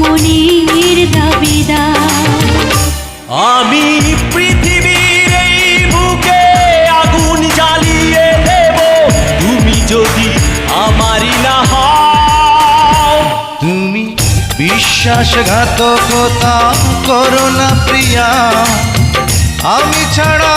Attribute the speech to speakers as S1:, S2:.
S1: মনের দাবিদার। আমি
S2: পৃথিবীর এই বুকে আগুন জ্বালিয়ে দেব। তুমি যদি আমারই না
S3: তুমি বিশ্বাসঘাতকতা করো না প্রিয়া। আমি ছাড়া